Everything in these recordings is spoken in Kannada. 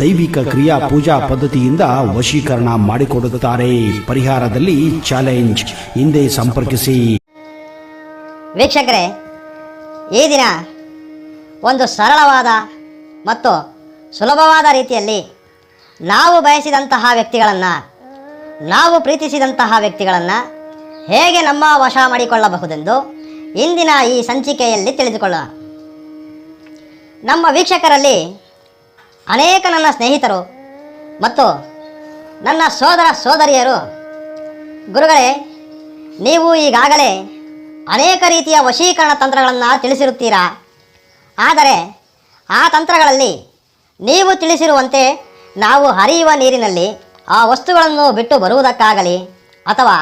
ದೈವಿಕ ಕ್ರಿಯಾ ಪೂಜಾ ಪದ್ಧತಿಯಿಂದ ವಶೀಕರಣ ಮಾಡಿಕೊಡುತ್ತಾರೆ. ಪರಿಹಾರದಲ್ಲಿ ಚಾಲೆಂಜ್ ಹಿಂದೆ ಸಂಪರ್ಕಿಸಿ. ವೀಕ್ಷಕರೇ, ಈ ದಿನ ಒಂದು ಸರಳವಾದ ಮತ್ತು ಸುಲಭವಾದ ರೀತಿಯಲ್ಲಿ ನಾವು ಬಯಸಿದಂತಹ ವ್ಯಕ್ತಿಗಳನ್ನು, ನಾವು ಪ್ರೀತಿಸಿದಂತಹ ವ್ಯಕ್ತಿಗಳನ್ನು ಹೇಗೆ ನಮ್ಮ ವಶ ಮಾಡಿಕೊಳ್ಳಬಹುದೆಂದು ಇಂದಿನ ಈ ಸಂಚಿಕೆಯಲ್ಲಿ ತಿಳಿದುಕೊಳ್ಳೋಣ. ನಮ್ಮ ವೀಕ್ಷಕರಲ್ಲಿ ಅನೇಕ ನನ್ನ ಸ್ನೇಹಿತರು ಮತ್ತು ನನ್ನ ಸೋದರ ಸೋದರಿಯರು. ಗುರುಗಳೇ, ನೀವು ಈಗಾಗಲೇ ಅನೇಕ ರೀತಿಯ ವಶೀಕರಣ ತಂತ್ರಗಳನ್ನು ತಿಳಿಸಿರುತ್ತೀರಾ? ಆದರೆ ಆ ತಂತ್ರಗಳಲ್ಲಿ ನೀವು ತಿಳಿಸಿರುವಂತೆ ನಾವು ಹರಿಯುವ ನೀರಿನಲ್ಲಿ ಆ ವಸ್ತುಗಳನ್ನು ಬಿಟ್ಟು ಬರುವುದಕ್ಕಾಗಲಿ ಅಥವಾ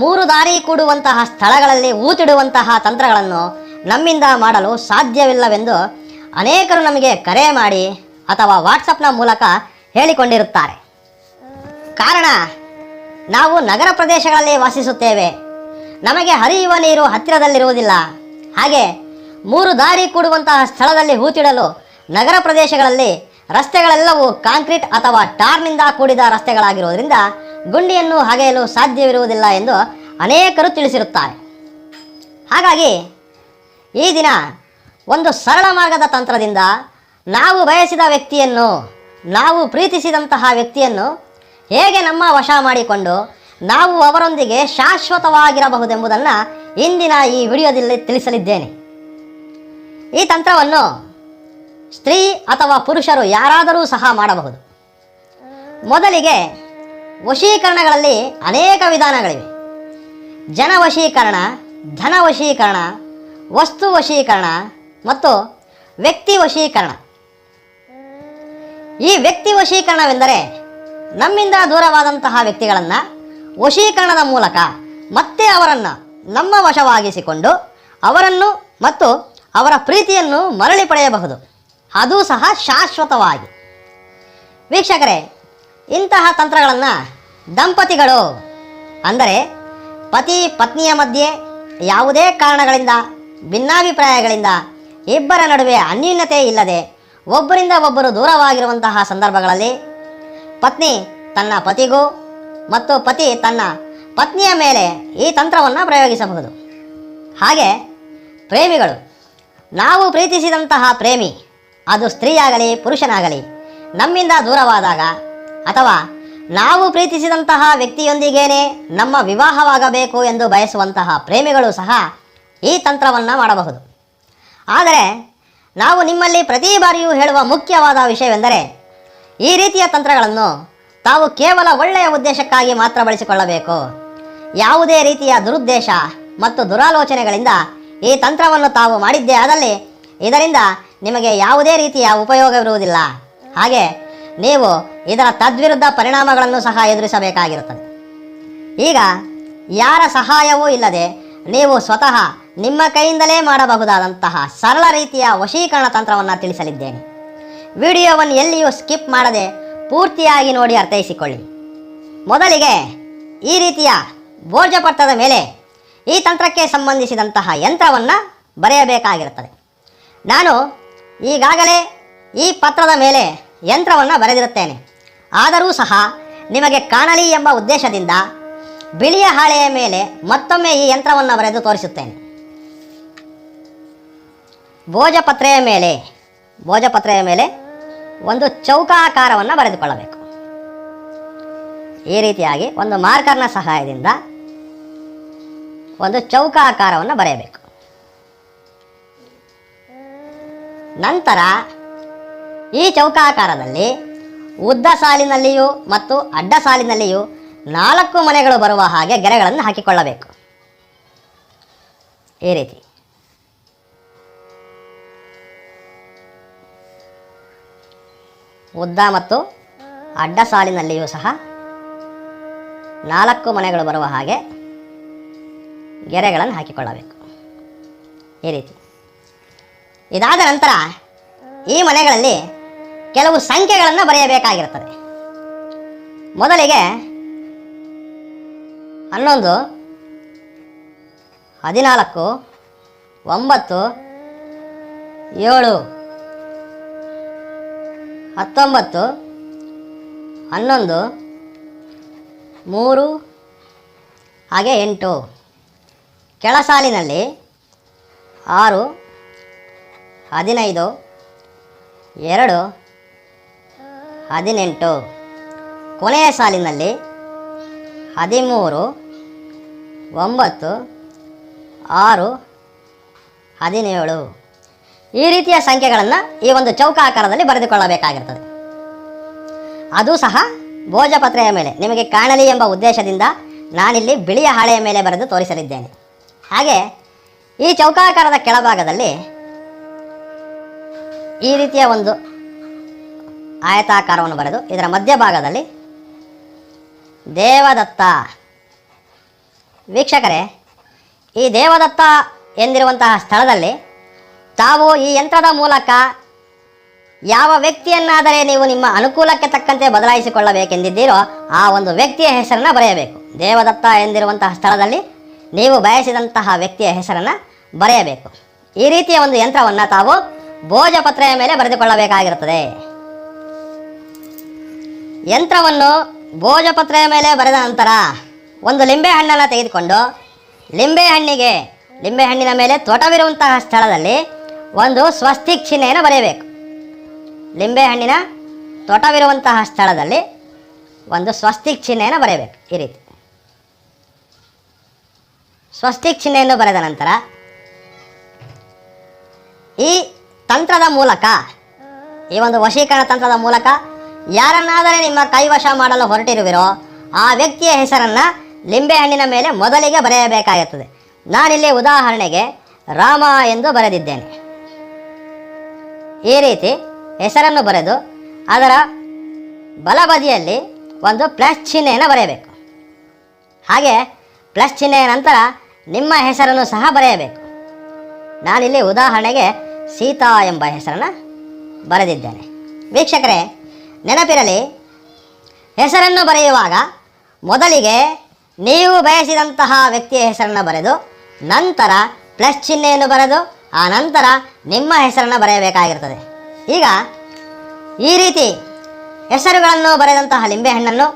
ಮೂರು ದಾರಿ ಕೂಡುವಂತಹ ಸ್ಥಳಗಳಲ್ಲಿ ಊತಿಡುವಂತಹ ತಂತ್ರಗಳನ್ನು ನಮ್ಮಿಂದ ಮಾಡಲು ಸಾಧ್ಯವಿಲ್ಲವೆಂದು ಅನೇಕರು ನಮಗೆ ಕರೆ ಮಾಡಿ ಅಥವಾ ವಾಟ್ಸಪ್ನ ಮೂಲಕ ಹೇಳಿಕೊಂಡಿರುತ್ತಾರೆ. ಕಾರಣ, ನಾವು ನಗರ ಪ್ರದೇಶಗಳಲ್ಲಿ ವಾಸಿಸುತ್ತೇವೆ. ನಮಗೆ ಹರಿಯುವ ನೀರು ಹತ್ತಿರದಲ್ಲಿರುವುದಿಲ್ಲ. ಹಾಗೆ ಮೂರು ದಾರಿ ಕೂಡುವಂತಹ ಸ್ಥಳದಲ್ಲಿ ಹೂತಿಡಲು ನಗರ ಪ್ರದೇಶಗಳಲ್ಲಿ ರಸ್ತೆಗಳೆಲ್ಲವೂ ಕಾಂಕ್ರೀಟ್ ಅಥವಾ ಟಾರ್ನಿಂದ ಕೂಡಿದ ರಸ್ತೆಗಳಾಗಿರುವುದರಿಂದ ಗುಂಡಿಯನ್ನು ಹಗೆಯಲು ಸಾಧ್ಯವಿರುವುದಿಲ್ಲ ಎಂದು ಅನೇಕರು ತಿಳಿಸಿರುತ್ತಾರೆ. ಹಾಗಾಗಿ ಈ ದಿನ ಒಂದು ಸರಳ ಮಾರ್ಗದ ತಂತ್ರದಿಂದ ನಾವು ಬಯಸಿದ ವ್ಯಕ್ತಿಯನ್ನು, ನಾವು ಪ್ರೀತಿಸಿದಂತಹ ವ್ಯಕ್ತಿಯನ್ನು ಹೇಗೆ ನಮ್ಮ ವಶ ಮಾಡಿಕೊಂಡು ನಾವು ಅವರೊಂದಿಗೆ ಶಾಶ್ವತವಾಗಿರಬಹುದೆಂಬುದನ್ನು ಇಂದಿನ ಈ ವಿಡಿಯೋದಲ್ಲಿ ತಿಳಿಸಲಿದ್ದೇನೆ. ಈ ತಂತ್ರವನ್ನು ಸ್ತ್ರೀ ಅಥವಾ ಪುರುಷರು ಯಾರಾದರೂ ಸಹ ಮಾಡಬಹುದು. ಮೊದಲಿಗೆ ವಶೀಕರಣಗಳಲ್ಲಿ ಅನೇಕ ವಿಧಾನಗಳಿವೆ. ಜನ ವಶೀಕರಣ, ಧನ ವಶೀಕರಣ, ವಸ್ತು ವಶೀಕರಣ ಮತ್ತು ವ್ಯಕ್ತಿ ವಶೀಕರಣ. ಈ ವ್ಯಕ್ತಿ ವಶೀಕರಣವೆಂದರೆ ನಮ್ಮಿಂದ ದೂರವಾದಂತಹ ವ್ಯಕ್ತಿಗಳನ್ನು ವಶೀಕರಣದ ಮೂಲಕ ಮತ್ತೆ ಅವರನ್ನು ನಮ್ಮ ವಶವಾಗಿಸಿಕೊಂಡು ಅವರನ್ನು ಮತ್ತು ಅವರ ಪ್ರೀತಿಯನ್ನು ಮರಳಿ ಪಡೆಯಬಹುದು. ಅದು ಸಹ ಶಾಶ್ವತವಾಗಿ. ವೀಕ್ಷಕರೇ, ಇಂತಹ ತಂತ್ರಗಳನ್ನು ದಂಪತಿಗಳು, ಅಂದರೆ ಪತಿ ಪತ್ನಿಯ ಮಧ್ಯೆ ಯಾವುದೇ ಕಾರಣಗಳಿಂದ, ಭಿನ್ನಾಭಿಪ್ರಾಯಗಳಿಂದ ಇಬ್ಬರ ನಡುವೆ ಅನ್ಯೂನ್ಯತೆ ಇಲ್ಲದೆ ಒಬ್ಬರಿಂದ ಒಬ್ಬರು ದೂರವಾಗಿರುವಂತಹ ಸಂದರ್ಭಗಳಲ್ಲಿ ಪತ್ನಿ ತನ್ನ ಪತಿಗೂ ಮತ್ತು ಪತಿ ತನ್ನ ಪತ್ನಿಯ ಮೇಲೆ ಈ ತಂತ್ರವನ್ನು ಪ್ರಯೋಗಿಸಬಹುದು. ಹಾಗೆ ಪ್ರೇಮಿಗಳು, ನಾವು ಪ್ರೀತಿಸಿದಂತಹ ಪ್ರೇಮಿ, ಅದು ಸ್ತ್ರೀಯಾಗಲಿ, ಪುರುಷನಾಗಲಿ, ನಮ್ಮಿಂದ ದೂರವಾದಾಗ ಅಥವಾ ನಾವು ಪ್ರೀತಿಸಿದಂತಹ ವ್ಯಕ್ತಿಯೊಂದಿಗೇನೆ ನಮ್ಮ ವಿವಾಹವಾಗಬೇಕು ಎಂದು ಬಯಸುವಂತಹ ಪ್ರೇಮಿಗಳು ಸಹ ಈ ತಂತ್ರವನ್ನು ಮಾಡಬಹುದು. ಆದರೆ ನಾವು ನಿಮ್ಮಲ್ಲಿ ಪ್ರತಿ ಬಾರಿಯೂ ಹೇಳುವ ಮುಖ್ಯವಾದ ವಿಷಯವೆಂದರೆ ಈ ರೀತಿಯ ತಂತ್ರಗಳನ್ನು ತಾವು ಕೇವಲ ಒಳ್ಳೆಯ ಉದ್ದೇಶಕ್ಕಾಗಿ ಮಾತ್ರ ಬಳಸಿಕೊಳ್ಳಬೇಕು. ಯಾವುದೇ ರೀತಿಯ ದುರುದ್ದೇಶ ಮತ್ತು ದುರಾಲೋಚನೆಗಳಿಂದ ಈ ತಂತ್ರವನ್ನು ತಾವು ಮಾಡಿದ್ದೇ ಆದಲ್ಲಿ ಇದರಿಂದ ನಿಮಗೆ ಯಾವುದೇ ರೀತಿಯ ಉಪಯೋಗವಿರುವುದಿಲ್ಲ. ಹಾಗೆ ನೀವು ಇದರ ತದ್ವಿರುದ್ಧ ಪರಿಣಾಮಗಳನ್ನು ಸಹ ಎದುರಿಸಬೇಕಾಗಿರುತ್ತದೆ. ಈಗ ಯಾರ ಸಹಾಯವೂ ಇಲ್ಲದೆ ನೀವು ಸ್ವತಃ ನಿಮ್ಮ ಕೈಯಿಂದಲೇ ಮಾಡಬಹುದಾದಂತಹ ಸರಳ ರೀತಿಯ ವಶೀಕರಣ ತಂತ್ರವನ್ನು ತಿಳಿಸಲಿದ್ದೇನೆ. ವಿಡಿಯೋವನ್ನು ಎಲ್ಲಿಯೂ ಸ್ಕಿಪ್ ಮಾಡದೆ ಪೂರ್ತಿಯಾಗಿ ನೋಡಿ ಅರ್ಥೈಸಿಕೊಳ್ಳಿ. ಮೊದಲಿಗೆ ಈ ರೀತಿಯ ಭೋಜಪತ್ರದ ಮೇಲೆ ಈ ತಂತ್ರಕ್ಕೆ ಸಂಬಂಧಿಸಿದಂತಹ ಯಂತ್ರವನ್ನು ಬರೆಯಬೇಕಾಗಿರುತ್ತದೆ. ನಾನು ಈಗಾಗಲೇ ಈ ಪತ್ರದ ಮೇಲೆ ಯಂತ್ರವನ್ನು ಬರೆದಿರುತ್ತೇನೆ. ಆದರೂ ಸಹ ನಿಮಗೆ ಕಾಣಲಿ ಎಂಬ ಉದ್ದೇಶದಿಂದ ಬಿಳಿಯ ಹಾಳೆಯ ಮೇಲೆ ಮತ್ತೊಮ್ಮೆ ಈ ಯಂತ್ರವನ್ನು ಬರೆದು ತೋರಿಸುತ್ತೇನೆ. ಭೋಜಪತ್ರೆಯ ಮೇಲೆ ಭೋಜಪತ್ರೆಯ ಮೇಲೆ ಒಂದು ಚೌಕಾಕಾರವನ್ನು ಬರೆದುಕೊಳ್ಳಬೇಕು. ಈ ರೀತಿಯಾಗಿ ಒಂದು ಮಾರ್ಕರ್ನ ಸಹಾಯದಿಂದ ಒಂದು ಚೌಕಾಕಾರವನ್ನು ಬರೆಯಬೇಕು. ನಂತರ ಈ ಚೌಕಾಕಾರದಲ್ಲಿ ಉದ್ದ ಸಾಲಿನಲ್ಲಿಯೂ ಮತ್ತು ಅಡ್ಡ ಸಾಲಿನಲ್ಲಿಯೂ ನಾಲ್ಕು ಮನೆಗಳು ಬರುವ ಹಾಗೆ ಗೆರೆಗಳನ್ನು ಹಾಕಿಕೊಳ್ಳಬೇಕು. ಈ ರೀತಿ. ಉದ್ದ ಮತ್ತು ಅಡ್ಡ ಸಾಲಿನಲ್ಲಿಯೂ ಸಹ ನಾಲ್ಕು ಮನೆಗಳು ಬರುವ ಹಾಗೆ ಗೆರೆಗಳನ್ನು ಹಾಕಿಕೊಳ್ಳಬೇಕು. ಈ ರೀತಿ. ಇದಾದ ನಂತರ ಈ ಮನೆಗಳಲ್ಲಿ ಕೆಲವು ಸಂಖ್ಯೆಗಳನ್ನು ಬರೆಯಬೇಕಾಗಿರುತ್ತದೆ. ಮೊದಲಿಗೆ ಹನ್ನೊಂದು, ಹದಿನಾಲ್ಕು, ಒಂಬತ್ತು, ಏಳು. ಹತ್ತೊಂಬತ್ತು, ಹನ್ನೊಂದು, ಮೂರು, ಹಾಗೆ ಎಂಟು. ಕೆಳ ಸಾಲಿನಲ್ಲಿ ಆರು, ಹದಿನೈದು, ಎರಡು, ಹದಿನೆಂಟು. ಕೊನೆಯ ಸಾಲಿನಲ್ಲಿ ಹದಿಮೂರು, ಒಂಬತ್ತು, ಆರು, ಹದಿನೇಳು. ಈ ರೀತಿಯ ಸಂಖ್ಯೆಗಳನ್ನು ಈ ಒಂದು ಚೌಕಾಕಾರದಲ್ಲಿ ಬರೆದುಕೊಳ್ಳಬೇಕಾಗಿರ್ತದೆ. ಅದು ಸಹ ಭೋಜಪತ್ರೆಯ ಮೇಲೆ, ನಿಮಗೆ ಕಾಣಲಿ ಎಂಬ ಉದ್ದೇಶದಿಂದ ನಾನಿಲ್ಲಿ ಬಿಳಿಯ ಹಾಳೆಯ ಮೇಲೆ ಬರೆದು ತೋರಿಸಲಿದ್ದೇನೆ. ಹಾಗೆ ಈ ಚೌಕಾಕಾರದ ಕೆಳಭಾಗದಲ್ಲಿ ಈ ರೀತಿಯ ಒಂದು ಆಯತಾಕಾರವನ್ನು ಬರೆದು, ಇದರ ಮಧ್ಯಭಾಗದಲ್ಲಿ ದೇವದತ್ತ. ವೀಕ್ಷಕರೇ, ಈ ದೇವದತ್ತ ಎಂದಿರುವಂತಹ ಸ್ಥಳದಲ್ಲಿ ತಾವು ಈ ಯಂತ್ರದ ಮೂಲಕ ಯಾವ ವ್ಯಕ್ತಿಯನ್ನಾದರೆ ನೀವು ನಿಮ್ಮ ಅನುಕೂಲಕ್ಕೆ ತಕ್ಕಂತೆ ಬದಲಾಯಿಸಿಕೊಳ್ಳಬೇಕೆಂದಿದ್ದೀರೋ ಆ ಒಂದು ವ್ಯಕ್ತಿಯ ಹೆಸರನ್ನು ಬರೆಯಬೇಕು. ದೇವದತ್ತ ಎಂದಿರುವಂತಹ ಸ್ಥಳದಲ್ಲಿ ನೀವು ಬಯಸಿದಂತಹ ವ್ಯಕ್ತಿಯ ಹೆಸರನ್ನು ಬರೆಯಬೇಕು. ಈ ರೀತಿಯ ಒಂದು ಯಂತ್ರವನ್ನು ತಾವು ಭೋಜಪತ್ರೆಯ ಮೇಲೆ ಬರೆದುಕೊಳ್ಳಬೇಕಾಗಿರುತ್ತದೆ. ಯಂತ್ರವನ್ನು ಭೋಜಪತ್ರೆಯ ಮೇಲೆ ಬರೆದ ನಂತರ ಒಂದು ಲಿಂಬೆ ಹಣ್ಣನ್ನು ತೆಗೆದುಕೊಂಡು ಲಿಂಬೆ ಹಣ್ಣಿನ ಮೇಲೆ ತೋಟವಿರುವಂತಹ ಸ್ಥಳದಲ್ಲಿ ಒಂದು ಸ್ವಸ್ತಿಕ್ ಚಿಹ್ನೆಯನ್ನು ಬರೆಯಬೇಕು. ಲಿಂಬೆ ಹಣ್ಣಿನ ತೋಟವಿರುವಂತಹ ಸ್ಥಳದಲ್ಲಿ ಒಂದು ಸ್ವಸ್ತಿಕ್ ಚಿಹ್ನೆಯನ್ನು ಬರೆಯಬೇಕು. ಈ ರೀತಿ. ಸ್ವಸ್ತಿಕ್ ಚಿಹ್ನೆಯನ್ನು ಬರೆದ ನಂತರ ಈ ತಂತ್ರದ ಮೂಲಕ, ಈ ಒಂದು ವಶೀಕರಣ ತಂತ್ರದ ಮೂಲಕ ಯಾರನ್ನಾದರೆ ನಿಮ್ಮ ಕೈವಶ ಮಾಡಲು ಹೊರಟಿರುವಿರೋ ಆ ವ್ಯಕ್ತಿಯ ಹೆಸರನ್ನು ಲಿಂಬೆಹಣ್ಣಿನ ಮೇಲೆ ಮೊದಲಿಗೆ ಬರೆಯಬೇಕಾಗುತ್ತದೆ. ನಾನಿಲ್ಲಿ ಉದಾಹರಣೆಗೆ ರಾಮ ಎಂದು ಬರೆದಿದ್ದೇನೆ. ಈ ರೀತಿ ಹೆಸರನ್ನು ಬರೆದು ಅದರ ಬಲಬದಿಯಲ್ಲಿ ಒಂದು ಪ್ಲಸ್ ಚಿಹ್ನೆಯನ್ನು ಬರೆಯಬೇಕು. ಹಾಗೆ ಪ್ಲಸ್ ಚಿಹ್ನೆಯ ನಂತರ ನಿಮ್ಮ ಹೆಸರನ್ನು ಸಹ ಬರೆಯಬೇಕು. ನಾನಿಲ್ಲಿ ಉದಾಹರಣೆಗೆ ಸೀತಾ ಎಂಬ ಹೆಸರನ್ನು ಬರೆದಿದ್ದೇನೆ. ವೀಕ್ಷಕರೇ, ನೆನಪಿರಲಿ, ಹೆಸರನ್ನು ಬರೆಯುವಾಗ ಮೊದಲಿಗೆ ನೀವು ಬಯಸಿದಂತಹ ವ್ಯಕ್ತಿಯ ಹೆಸರನ್ನು ಬರೆದು ನಂತರ ಪ್ಲಸ್ ಚಿಹ್ನೆಯನ್ನು ಬರೆದು ಆ ನಂತರ ನಿಮ್ಮ ಹೆಸರನ್ನು ಬರೆಯಬೇಕಾಗಿರ್ತದೆ ಈಗ ಈ ರೀತಿ ಹೆಸರುಗಳನ್ನು ಬರೆದಂತಹ ಲಿಂಬೆಹಣ್ಣನ್ನು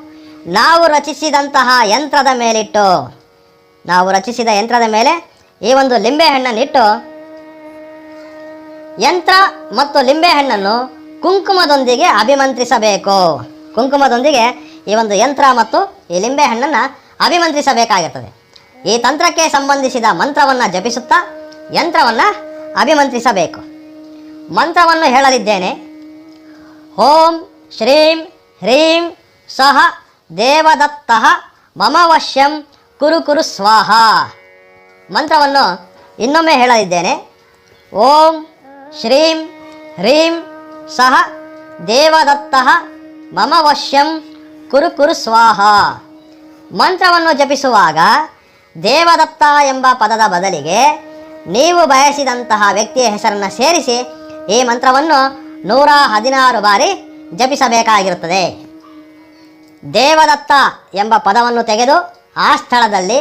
ನಾವು ರಚಿಸಿದಂತಹ ಯಂತ್ರದ ಮೇಲಿಟ್ಟು, ನಾವು ರಚಿಸಿದ ಯಂತ್ರದ ಮೇಲೆ ಈ ಒಂದು ಲಿಂಬೆಹಣ್ಣನ್ನಿಟ್ಟು ಯಂತ್ರ ಮತ್ತು ಲಿಂಬೆಹಣ್ಣನ್ನು ಕುಂಕುಮದೊಂದಿಗೆ ಅಭಿಮಂತ್ರಿಸಬೇಕು. ಕುಂಕುಮದೊಂದಿಗೆ ಈ ಒಂದು ಯಂತ್ರ ಮತ್ತು ಈ ಲಿಂಬೆಹಣ್ಣನ್ನು ಅಭಿಮಂತ್ರಿಸಬೇಕಾಗಿರ್ತದೆ. ಈ ತಂತ್ರಕ್ಕೆ ಸಂಬಂಧಿಸಿದ ಮಂತ್ರವನ್ನು ಜಪಿಸುತ್ತಾ ಯಂತ್ರವನ್ನು ಅಭಿಮಂತ್ರಿಸಬೇಕು. ಮಂತ್ರವನ್ನು ಹೇಳಲಿದ್ದೇನೆ. ಓಂ ಶ್ರೀಂ ಹ್ರೀಂ ಸಹ ದೇವದತ್ತಃ ಮಮವಶ್ಯಂ ಕುರು ಕುರು ಸ್ವಾಹ. ಮಂತ್ರವನ್ನು ಇನ್ನೊಮ್ಮೆ ಹೇಳಲಿದ್ದೇನೆ. ಓಂ ಶ್ರೀಂ ಹ್ರೀಂ ಸಹ ದೇವದತ್ತಃ ಮಮವಶ್ಯಂ ಕುರು ಕುರು ಸ್ವಾಹ. ಮಂತ್ರವನ್ನು ಜಪಿಸುವಾಗ ದೇವದತ್ತ ಎಂಬ ಪದದ ಬದಲಿಗೆ ನೀವು ಬಯಸಿದಂತಹ ವ್ಯಕ್ತಿಯ ಹೆಸರನ್ನು ಸೇರಿಸಿ ಈ ಮಂತ್ರವನ್ನು ನೂರ ಹದಿನಾರು ಬಾರಿ ಜಪಿಸಬೇಕಾಗಿರುತ್ತದೆ. ದೇವದತ್ತ ಎಂಬ ಪದವನ್ನು ತೆಗೆದು ಆ ಸ್ಥಳದಲ್ಲಿ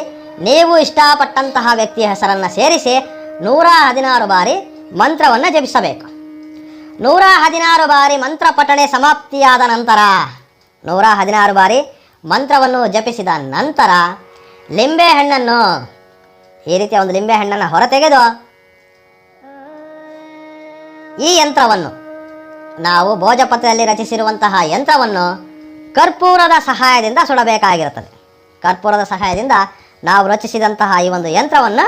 ನೀವು ಇಷ್ಟಪಟ್ಟಂತಹ ವ್ಯಕ್ತಿಯ ಹೆಸರನ್ನು ಸೇರಿಸಿ ನೂರ ಹದಿನಾರು ಬಾರಿ ಮಂತ್ರವನ್ನು ಜಪಿಸಬೇಕು. ನೂರ ಹದಿನಾರು ಬಾರಿ ಮಂತ್ರ ಪಠಣೆ ಸಮಾಪ್ತಿಯಾದ ನಂತರ, ನೂರ ಹದಿನಾರು ಬಾರಿ ಮಂತ್ರವನ್ನು ಜಪಿಸಿದ ನಂತರ ಲಿಂಬೆ ಹಣ್ಣನ್ನು ಈ ರೀತಿಯ ಒಂದು ಲಿಂಬೆ ಹಣ್ಣನ್ನು ಹೊರತೆಗೆದು ಈ ಯಂತ್ರವನ್ನು ನಾವು ಭೋಜಪತ್ರದಲ್ಲಿ ರಚಿಸಿರುವಂತಹ ಯಂತ್ರವನ್ನು ಕರ್ಪೂರದ ಸಹಾಯದಿಂದ ಸುಡಬೇಕಾಗಿರುತ್ತದೆ. ಕರ್ಪೂರದ ಸಹಾಯದಿಂದ ನಾವು ರಚಿಸಿದಂತಹ ಈ ಒಂದು ಯಂತ್ರವನ್ನು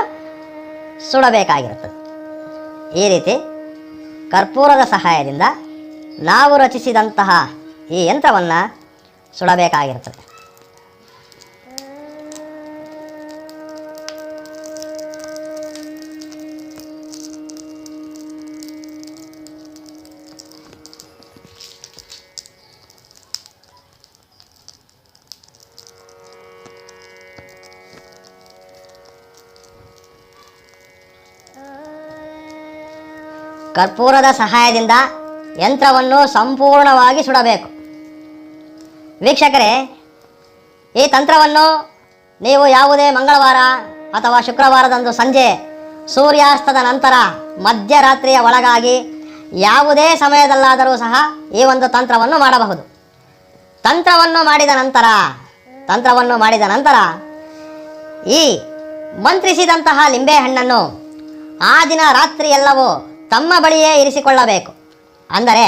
ಸುಡಬೇಕಾಗಿರುತ್ತದೆ. ಈ ರೀತಿ ಕರ್ಪೂರದ ಸಹಾಯದಿಂದ ನಾವು ರಚಿಸಿದಂತಹ ಈ ಯಂತ್ರವನ್ನು ಸುಡಬೇಕಾಗಿರುತ್ತದೆ. ಕರ್ಪೂರದ ಸಹಾಯದಿಂದ ಯಂತ್ರವನ್ನು ಸಂಪೂರ್ಣವಾಗಿ ಸುಡಬೇಕು. ವೀಕ್ಷಕರೇ, ಈ ತಂತ್ರವನ್ನು ನೀವು ಯಾವುದೇ ಮಂಗಳವಾರ ಅಥವಾ ಶುಕ್ರವಾರದಂದು ಸಂಜೆ ಸೂರ್ಯಾಸ್ತದ ನಂತರ ಮಧ್ಯರಾತ್ರಿಯ ಒಳಗಾಗಿ ಯಾವುದೇ ಸಮಯದಲ್ಲಾದರೂ ಸಹ ಈ ಒಂದು ತಂತ್ರವನ್ನು ಮಾಡಬಹುದು. ತಂತ್ರವನ್ನು ಮಾಡಿದ ನಂತರ, ತಂತ್ರವನ್ನು ಮಾಡಿದ ನಂತರ ಈ ಮಂತ್ರಿಸಿದಂತಹ ಲಿಂಬೆಹಣ್ಣನ್ನು ಆ ದಿನ ರಾತ್ರಿ ಎಲ್ಲವೂ ತಮ್ಮ ಬಳಿಯೇ ಇರಿಸಿಕೊಳ್ಳಬೇಕು. ಅಂದರೆ,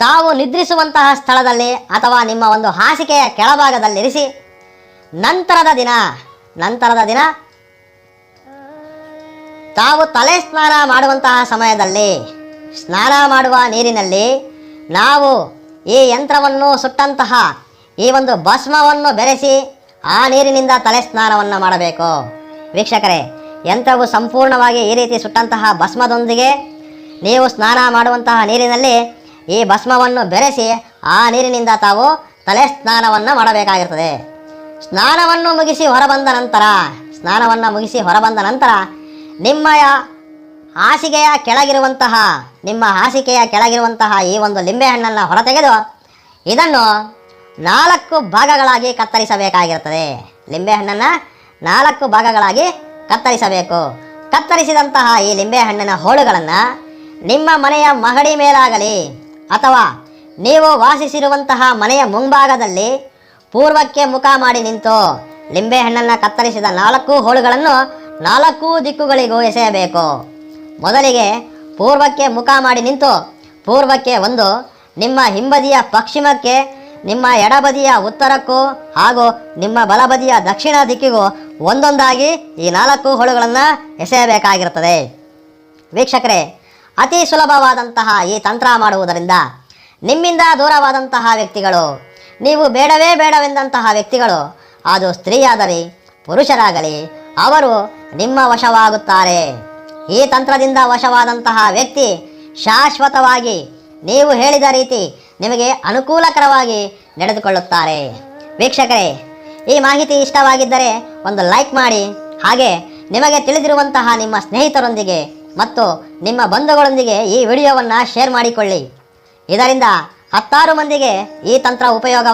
ತಾವು ನಿದ್ರಿಸುವಂತಹ ಸ್ಥಳದಲ್ಲಿ ಅಥವಾ ನಿಮ್ಮ ಒಂದು ಹಾಸಿಗೆಯ ಕೆಳಭಾಗದಲ್ಲಿರಿಸಿ, ನಂತರದ ದಿನ ನಂತರದ ದಿನ, ತಾವು ತಲೆ ಸ್ನಾನ ಮಾಡುವಂತಹ ಸಮಯದಲ್ಲಿ, ಸ್ನಾನ ಮಾಡುವ ನೀರಿನಲ್ಲಿ ನಾವು ಈ ಯಂತ್ರವನ್ನು ಸುಟ್ಟಂತಹ ಈ ಒಂದು ಭಸ್ಮವನ್ನು ಬೆರೆಸಿ ಆ ನೀರಿನಿಂದ ತಲೆ ಸ್ನಾನವನ್ನು ಮಾಡಬೇಕು. ವೀಕ್ಷಕರೇ ಯಂತ್ರವು ಸಂಪೂರ್ಣವಾಗಿ ಈ ರೀತಿ ಸುಟ್ಟಂತಹ ಭಸ್ಮದೊಂದಿಗೆ ನೀವು ಸ್ನಾನ ಮಾಡುವಂತಹ ನೀರಿನಲ್ಲಿ ಈ ಭಸ್ಮವನ್ನು ಬೆರೆಸಿ ಆ ನೀರಿನಿಂದ ತಾವು ತಲೆ ಸ್ನಾನವನ್ನು ಮಾಡಬೇಕಾಗಿರ್ತದೆ. ಸ್ನಾನವನ್ನು ಮುಗಿಸಿ ಹೊರಬಂದ ನಂತರ, ಸ್ನಾನವನ್ನು ಮುಗಿಸಿ ಹೊರಬಂದ ನಂತರ ನಿಮ್ಮ ಹಾಸಿಗೆಯ ಕೆಳಗಿರುವಂತಹ, ನಿಮ್ಮ ಹಾಸಿಗೆಯ ಕೆಳಗಿರುವಂತಹ ಈ ಒಂದು ಲಿಂಬೆಹಣ್ಣನ್ನು ಹೊರತೆಗೆದು ಇದನ್ನು ನಾಲ್ಕು ಭಾಗಗಳಾಗಿ ಕತ್ತರಿಸಬೇಕಾಗಿರುತ್ತದೆ ಲಿಂಬೆಹಣ್ಣನ್ನು ನಾಲ್ಕು ಭಾಗಗಳಾಗಿ ಕತ್ತರಿಸಬೇಕು. ಕತ್ತರಿಸಿದಂತಹ ಈ ಲಿಂಬೆಹಣ್ಣಿನ ಹೋಳುಗಳನ್ನು ನಿಮ್ಮ ಮನೆಯ ಮಹಡಿ ಮೇಲಾಗಲಿ ಅಥವಾ ನೀವು ವಾಸಿಸಿರುವಂತಹ ಮನೆಯ ಮುಂಭಾಗದಲ್ಲಿ ಪೂರ್ವಕ್ಕೆ ಮುಖ ಮಾಡಿ ನಿಂತು ಲಿಂಬೆಹಣ್ಣನ್ನು ಕತ್ತರಿಸಿದ ನಾಲ್ಕು ಹೋಳುಗಳನ್ನು ನಾಲ್ಕು ದಿಕ್ಕುಗಳಿಗೂ ಎಸೆಯಬೇಕು. ಮೊದಲಿಗೆ ಪೂರ್ವಕ್ಕೆ ಮುಖ ಮಾಡಿ ನಿಂತು ಪೂರ್ವಕ್ಕೆ ಒಂದು ನಿಮ್ಮ ಹಿಂಬದಿಯ ಪಶ್ಚಿಮಕ್ಕೆ, ನಿಮ್ಮ ಎಡಬದಿಯ ಉತ್ತರಕ್ಕೂ ಹಾಗೂ ನಿಮ್ಮ ಬಲಬದಿಯ ದಕ್ಷಿಣ ದಿಕ್ಕಿಗೂ ಒಂದೊಂದಾಗಿ ಈ ನಾಲ್ಕು ಹೊಳುಗಳನ್ನು ಎಸೆಯಬೇಕಾಗಿರುತ್ತದೆ. ವೀಕ್ಷಕರೇ, ಅತಿ ಸುಲಭವಾದಂತಹ ಈ ತಂತ್ರ ಮಾಡುವುದರಿಂದ ನಿಮ್ಮಿಂದ ದೂರವಾದಂತಹ ವ್ಯಕ್ತಿಗಳು, ನೀವು ಬೇಡವೇ ಬೇಡವೆಂದಂತಹ ವ್ಯಕ್ತಿಗಳು, ಅದು ಸ್ತ್ರೀಯಾದರೆ ಪುರುಷರಾಗಲಿ, ಅವರು ನಿಮ್ಮ ವಶವಾಗುತ್ತಾರೆ. ಈ ತಂತ್ರದಿಂದ ವಶವಾದಂತಹ ವ್ಯಕ್ತಿ ಶಾಶ್ವತವಾಗಿ ನೀವು ಹೇಳಿದ ರೀತಿ ನಿಮಗೆ ಅನುಕೂಲಕರವಾಗಿ ನಡೆದುಕೊಳ್ಳುತ್ತಾರೆ. ವೀಕ್ಷಕರೇ ಈ ಮಾಹಿತಿ ಇಷ್ಟವಾಗಿದ್ದರೆ ಒಂದು ಲೈಕ್ ಮಾಡಿ. ಹಾಗೆ ನಿಮಗೆ ತಿಳಿದಿರುವಂತಹ ನಿಮ್ಮ ಸ್ನೇಹಿತರೊಂದಿಗೆ ಮತ್ತು ನಿಮ್ಮ ಬಂಧುಗಳೊಂದಿಗೆ ಈ ವಿಡಿಯೋವನ್ನು ಶೇರ್ ಮಾಡಿಕೊಳ್ಳಿ. ಇದರಿಂದ ಹತ್ತಾರು ಮಂದಿಗೆ ಈ ತಂತ್ರ ಉಪಯೋಗವ